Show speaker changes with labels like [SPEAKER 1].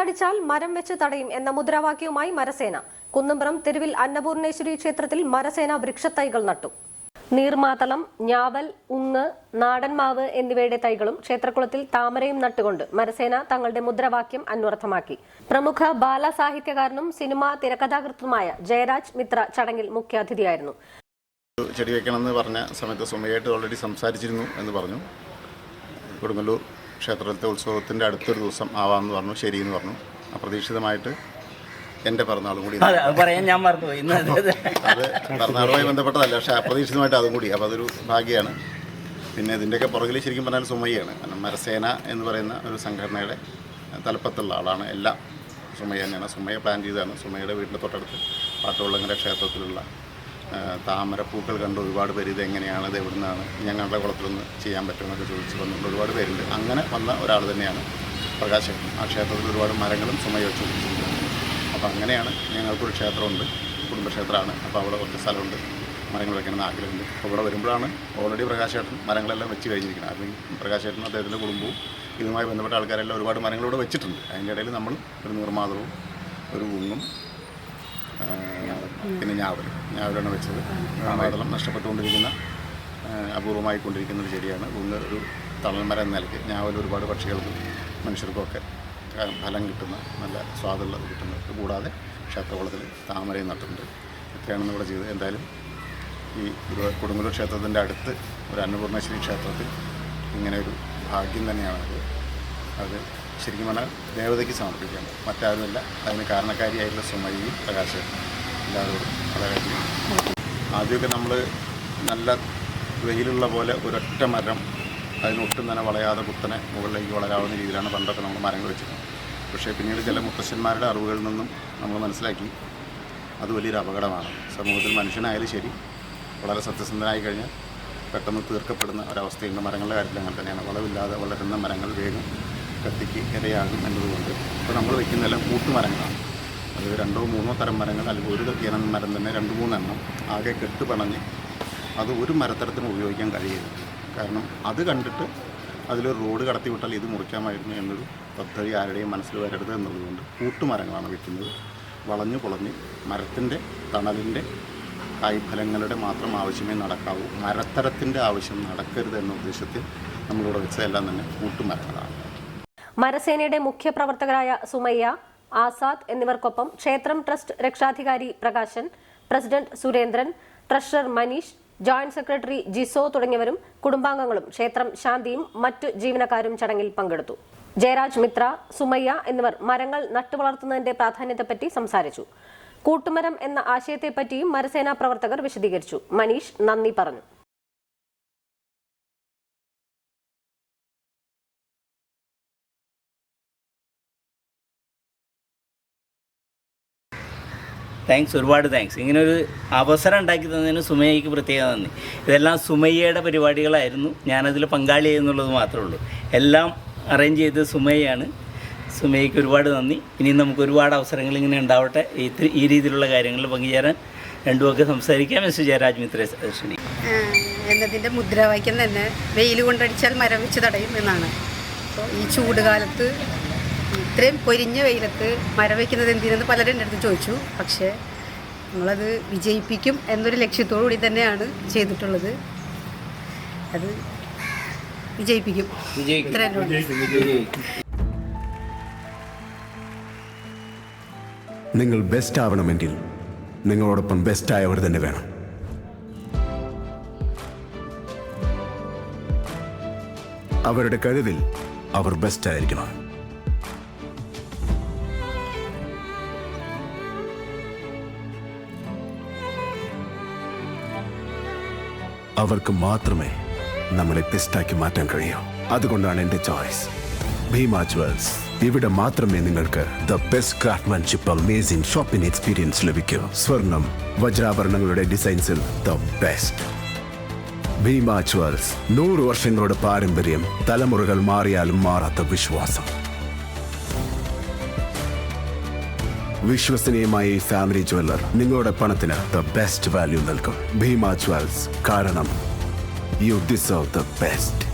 [SPEAKER 1] കൊണ്ടടിച്ചാൽ മരം വെച്ച് തടയും എന്ന മുദ്രാവാക്യവുമായി മരസേന. കുന്നമ്പ്രം തെരുവിൽ അന്നപൂർണേശ്വരി ക്ഷേത്രത്തിൽ മരസേന വൃക്ഷത്തൈകൾ നട്ടു. നീർമാതളം ഞാവൽ ഉങ്ങ് നാടൻമാവ് എന്നിവയുടെ തൈകളും ക്ഷേത്രക്കുളത്തിൽ താമരയും നട്ടുകൊണ്ട് മരസേന തങ്ങളുടെ മുദ്രാവാക്യം അന്വർത്ഥമാക്കി. പ്രമുഖ ബാലസാഹിത്യകാരനും സിനിമാ തിരക്കഥാകൃത്തുമായ ജയരാജ് മിത്ര ചടങ്ങിൽ മുഖ്യാതിഥിയായിരുന്നു.
[SPEAKER 2] ചെടി വെക്കണമെന്ന് പറഞ്ഞ സമയത്ത് സുമയായിട്ട് ഓൾറെഡി സംസാരിച്ചിരുന്നു എന്ന് പറഞ്ഞു. കൊടുങ്ങല്ലൂർ ക്ഷേത്രത്തിലെ ഉത്സവത്തിന്റെ അടുത്തൊരു ദിവസം ആവാമെന്ന് പറഞ്ഞു ശരിയെന്ന് പറഞ്ഞു. അപ്രതീക്ഷിതമായിട്ട് എന്റെ പിറന്നാളും കൂടി
[SPEAKER 3] പറയാൻ ഞാൻ മറന്നുപോയി. അത്
[SPEAKER 2] പിറന്നാളുമായി ബന്ധപ്പെട്ടതല്ല പക്ഷേ അപ്രതീക്ഷിതമായിട്ട് അതും കൂടി. അപ്പോൾ അതൊരു ഭാഗ്യമാണ്. പിന്നെ ഇതിന്റെയൊക്കെ പുറകിൽ ശരിക്കും പറഞ്ഞാൽ സുമയ്യാണ്. കാരണം മരസേന എന്ന് പറയുന്ന ഒരു സംഘടനയുടെ തലപ്പത്തുള്ള ആളാണ്. എല്ലാം സുമയ്യ തന്നെയാണ്. സുമയ്യ പ്ലാൻ ചെയ്തതാണ്. സുമയ്യയുടെ വീടിന്റെ തൊട്ടടുത്ത് പാട്ടുകൊള്ളങ്ങര ക്ഷേത്രത്തിലുള്ള താമരപ്പൂക്കൾ കണ്ട് ഒരുപാട് പേര് ഇത് എങ്ങനെയാണ് ഇത് എവിടെ നിന്നാണ് ഞങ്ങളുടെ കുളത്തിലൊന്ന് ചെയ്യാൻ പറ്റുമെന്നൊക്കെ ചോദിച്ച് വന്നിട്ട് ഒരുപാട് പേരുണ്ട്. അങ്ങനെ വന്ന ഒരാൾ തന്നെയാണ് പ്രകാശൻ ആ ക്ഷേത്രത്തിൽ ഒരുപാട് മരങ്ങളും സുമയ വെച്ച് അപ്പോൾ അങ്ങനെയാണ് ഞങ്ങൾക്കൊരു ക്ഷേത്രമുണ്ട്. കുടുംബക്ഷേത്രമാണ്. അപ്പോൾ അവിടെ കുറച്ച് സ്ഥലമുണ്ട്. മരങ്ങൾ വെക്കണമെന്ന് ആഗ്രഹമുണ്ട്. അപ്പോൾ ഇവിടെ വരുമ്പോഴാണ് ഓൾറെഡി പ്രകാശേട്ടൻ മരങ്ങളെല്ലാം വെച്ച് കഴിഞ്ഞിരിക്കുന്നത്. അല്ലെങ്കിൽ പ്രകാശേട്ടൻ അദ്ദേഹത്തിന്റെ കുടുംബവും ഇതുമായി ബന്ധപ്പെട്ട ആൾക്കാരെല്ലാം ഒരുപാട് മരങ്ങളിവിടെ വെച്ചിട്ടുണ്ട്. അതിന്റെ ഇടയിൽ നമ്മൾ ഒരു നിർമ്മാതവും ഒരു ഉങ്ങും ആ, പിന്നെ ഞാവൽ. ഞാവലാണ് വെച്ചത്. മാതളം നഷ്ടപ്പെട്ടുകൊണ്ടിരിക്കുന്ന അപൂർവമായി കൊണ്ടിരിക്കുന്ന ഒരു ചെടിയാണ്. ഒന്ന് ഒരു തണൽമരം എന്ന നിലയ്ക്ക് ഞാവൽ ഒരുപാട് പക്ഷികൾക്കും മനുഷ്യർക്കുമൊക്കെ ഒക്കെ ഫലം കിട്ടുന്ന നല്ല സ്വാദുള്ളത് കിട്ടുന്നത് കൂടാതെ ക്ഷേത്രകുളത്തിൽ താമരയും നട്ടിട്ടുണ്ട്. ഇത്രയാണ് ഇവിടെ ചെയ്തത് എന്തായാലും ഈ കൊടുങ്ങല്ലൂർ ക്ഷേത്രത്തിന്റെ അടുത്ത് ഒരു അന്നപൂർണേശ്വരി ക്ഷേത്രത്തിൽ ഇങ്ങനെ ഒരു ഭാഗ്യം തന്നെയാണത് അത് ശരിക്കും പറഞ്ഞാൽ ദേവതയ്ക്ക് സമർപ്പിക്കാം. മറ്റാരുമില്ല. അതിന് കാരണക്കാരിയായിട്ടുള്ള സുമയും പ്രകാശം എല്ലാവരോടും വളരെ ആദ്യമൊക്കെ നമ്മൾ നല്ല വെയിലുള്ള പോലെ ഒരൊറ്റ മരം അതിനൊട്ടും തന്നെ വളയാതെ കുത്തനെ മുകളിലേക്ക് വളരാവുന്ന രീതിയിലാണ് പണ്ടൊക്കെ നമ്മൾ മരങ്ങൾ വെച്ചിരുന്നത്. പക്ഷേ പിന്നീട് ചില മുത്തശ്ശന്മാരുടെ അറിവുകളിൽ നിന്നും നമ്മൾ മനസ്സിലാക്കി അത് വലിയൊരു അപകടമാണ്. സമൂഹത്തിൽ മനുഷ്യനായാലും ശരി വളരെ സത്യസന്ധനായി കഴിഞ്ഞാൽ പെട്ടെന്ന് തീർക്കപ്പെടുന്ന ഒരവസ്ഥയുണ്ട്. മരങ്ങളുടെ കാര്യത്തിൽ അങ്ങനെ തന്നെയാണ്. വളവില്ലാതെ വളരുന്ന മരങ്ങൾ വേഗം കത്തിക്ക് ഇരയാകും എന്നതുകൊണ്ട് ഇപ്പോൾ നമ്മൾ വയ്ക്കുന്നതെല്ലാം കൂട്ടുമരങ്ങളാണ്. അത് രണ്ടോ മൂന്നോ തരം മരങ്ങൾ അല്ലെങ്കിൽ ഒരു ഇനം മരം തന്നെ രണ്ട് മൂന്നെണ്ണം ആകെ കെട്ട് പണഞ്ഞ് അത് ഒരു മരത്തരത്തിന് ഉപയോഗിക്കാൻ കഴിയില്ല കാരണം അത് കണ്ടിട്ട് അതിലൊരു റോഡ് കടത്തിവിട്ടാൽ ഇത് മുറിക്കാമായിരുന്നു എന്നൊരു പദ്ധതി ആരുടെയും മനസ്സിൽ വരരുത് എന്നുള്ളതുകൊണ്ട് കൂട്ടുമരങ്ങളാണ് വെക്കുന്നത്. വളഞ്ഞു പൊളഞ്ഞ് മരത്തിന്റെ തണലിന്റെ കായ്ഫലങ്ങളുടെ മാത്രം ആവശ്യമേ നടക്കാവൂ. മരത്തരത്തിന്റെ ആവശ്യം നടക്കരുത് എന്ന ഉദ്ദേശത്തിൽ നമ്മളിവിടെ വെച്ചതെല്ലാം തന്നെ കൂട്ടുമരങ്ങളാണ്.
[SPEAKER 1] മരസേനയുടെ മുഖ്യ പ്രവർത്തകരായ സുമയ്യ ആസാദ് എന്നിവർക്കൊപ്പം ക്ഷേത്രം ട്രസ്റ്റ് രക്ഷാധികാരി Prakashan president Surendran treasurer Maneesh joint secretary Jiso തുടങ്ങിയവരും കുടുംബാംഗങ്ങളും ക്ഷേത്രം ശാന്തിയും മറ്റു ജീവനക്കാരും ചടങ്ങിൽ പങ്കെടുത്തു. ജയരാജ് മിത്ര സുമയ്യ എന്നിവർ മരങ്ങൾ നട്ടുവളർത്തുന്നതിന്റെ പ്രാധാന്യത്തെപ്പറ്റി സംസാരിച്ചു. കൂട്ടുമരം എന്ന ആശയത്തെപ്പറ്റിയും മരസേനാ പ്രവർത്തകർ വിശദീകരിച്ചു. മനീഷ് നന്ദി പറഞ്ഞു.
[SPEAKER 3] താങ്ക്സ് ഒരുപാട് താങ്ക്സ് ഇങ്ങനൊരു അവസരം ഉണ്ടാക്കി തന്നതിന് സുമയ്യയ്ക്ക് പ്രത്യേക നന്ദി. ഇതെല്ലാം സുമയ്യയുടെ പരിപാടികളായിരുന്നു. ഞാനതിൽ പങ്കാളി എന്നുള്ളത് മാത്രമേ ഉള്ളൂ. എല്ലാം അറേഞ്ച് ചെയ്തത് സുമയ്യാണ്. സുമയ്യയ്ക്ക് ഒരുപാട് നന്ദി. ഇനിയും നമുക്ക് ഒരുപാട് അവസരങ്ങൾ ഇങ്ങനെ ഉണ്ടാവട്ടെ. ഈ രീതിയിലുള്ള കാര്യങ്ങളിൽ പങ്കുചേരാൻ രണ്ടുമൊക്കെ സംസാരിക്കാം. മിസ്റ്റർ ജയരാജ് മിത്ര ക്ഷണി
[SPEAKER 4] എന്നതിന്റെ മുദ്രാവാക്യം തന്നെ വെയിൽ കൊണ്ടടിച്ചാൽ മരം വെച്ച് തടയും എന്നാണ്. ഈ ചൂട് കാലത്ത് ഇത്രയും പൊരിഞ്ഞ വെയിലത്ത് മരം വയ്ക്കുന്നത് എന്തിനെന്ന് പലരും എന്റെ അടുത്ത് ചോദിച്ചു. പക്ഷേ നമ്മളത് വിജയിപ്പിക്കും എന്നൊരു ലക്ഷ്യത്തോടു കൂടി തന്നെയാണ് ചെയ്തിട്ടുള്ളത്. അത് വിജയിപ്പിക്കും. ഇത്ര
[SPEAKER 5] നിങ്ങൾ ബെസ്റ്റ് ആവണമെങ്കിൽ നിങ്ങളോടൊപ്പം ബെസ്റ്റ് ആയവർ തന്നെ വേണം. അവരുടെ കഴിവിൽ അവർ ബെസ്റ്റ് ആയിരിക്കണം. അവർക്ക് മാത്രമേ നമ്മളെ ബെസ്റ്റാക്കി മാറ്റാൻ കഴിയൂ. അതുകൊണ്ടാണ് എന്റെ ചോയ്സ്. ഭീമ ജ്വൽസ് ഇവിടെ മാത്രമേ നിങ്ങൾക്ക് the best craftsmanship amazing shopping experience ലഭിക്കൂ. സ്വർണം വജ്രാഭരണങ്ങളുടെ ഡിസൈൻസിൽ ദ ബെസ്റ്റ് ഭീമ ജ്വൽസ് നൂറ് വർഷങ്ങളുടെ പാരമ്പര്യം തലമുറകൾ മാറിയാലും മാറാത്ത വിശ്വാസം. വിശ്വസനീയമായ ഈ ഫാമിലി ജ്വല്ലർ നിങ്ങളുടെ പണത്തിന് ദ ബെസ്റ്റ് വാല്യൂ നൽകും. ഭീമ ജ്വൽസ് കാരണം യു ഡിസേർവ് ദ ബെസ്റ്റ്